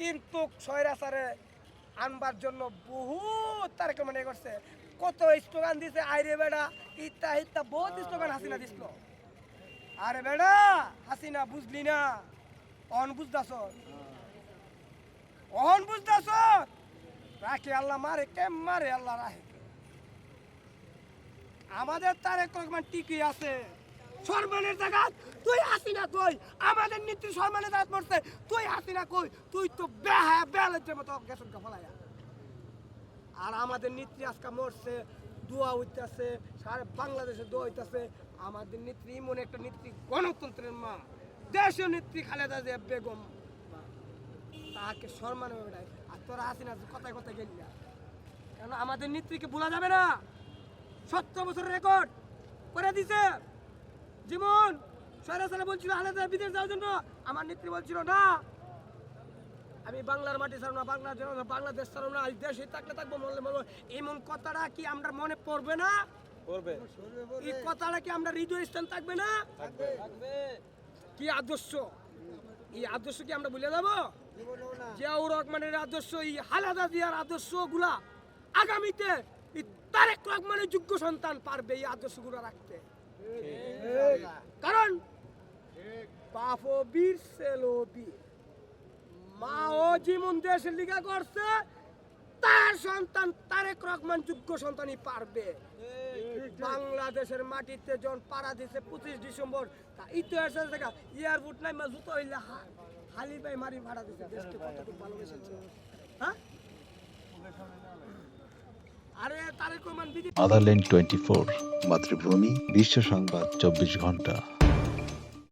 কিন্তু স্বৈরাচারে আনবার জন্য বহুত তারেক মানে করছে। কত স্লোগান দিছে, আইরে বেড়া, ইত্তা ইত্তা, বহুত স্লোগান হাসিনা দিছিল। আরে বেড়া, হাসিনা বুঝলি না অন বুঝদাস অহন বুঝদাস রাখে আল্লাহ, মারে কে মারে আল্লাহ রাখে। আমাদের তারেক রহমান টিকি আছে। সম্মানের জায়গা তুই আসি না কই? আমাদের নীতি সম্মানের জায়গা পড়ছে তুই আসি না কই? তুই তো বেহা বেলের মতো গেছন ফলাইয়া। আর আমাদের নেত্রী আজকে মরছে, দোয়া হইতেছে, সারা বাংলাদেশে দোয়া হইতেছে। আমাদের নেত্রী এমন একটা নেত্রী, গণতন্ত্রের মা। দেশীয় নেত্রী খালেদা জিয়া বেগম। তাকে সম্মান হবে আর তোরা আসি না কথায় কথায় গেলি না। কেন আমাদের নেত্রীকে ভোলা যাবে না? সত্তর বছরের রেকর্ড করে দিছে। যেমন সয়রা সালে বলছিল আলাদা বিদেশ যাওয়ার জন্য। আমার নেত্রী বলছিল না আমি বাংলার মাটি ছাড়ব না বাংলার জন্য বাংলাদেশ ছাড়ব না দেশে থাকলে থাকব মরলে মরবো। এমন কথাটা কি আমরা মনে পড়বে না? করবে এই কথাটা কি আমরা হৃদয় স্থান থাকবে না? থাকবে। কি আদর্শ? এই আদর্শ কি আমরা ভুলে যাব? জিয়াউর রহমানের আদর্শ এই হালাদা দিয়ার আদর্শগুলা আগামীতে এই তারেক রহমানের যোগ্য সন্তান পারবে এই আদর্শগুলো রাখতে। বাপ ও মা ও যেমন দেশের লিগা করছে, তার সন্তান তারেক রহমান যোগ্য সন্তানই পারবে। বাংলাদেশের মাটিতে যখন পাড়া দিছে পঁচিশ ডিসেম্বর, তা ইতিহাসের জায়গা এয়ারপোর্ট নাই মা জুতো হইলে হালি পাই মারি ভাড়া দিছে, দেশকে কতটুকু ভালোবেসেছে। হ্যাঁ? আদারল্যান্ড টোয়েন্টি ফোর মাতৃভূমি, বিশ্ব সংবাদ, চব্বিশ ঘণ্টা।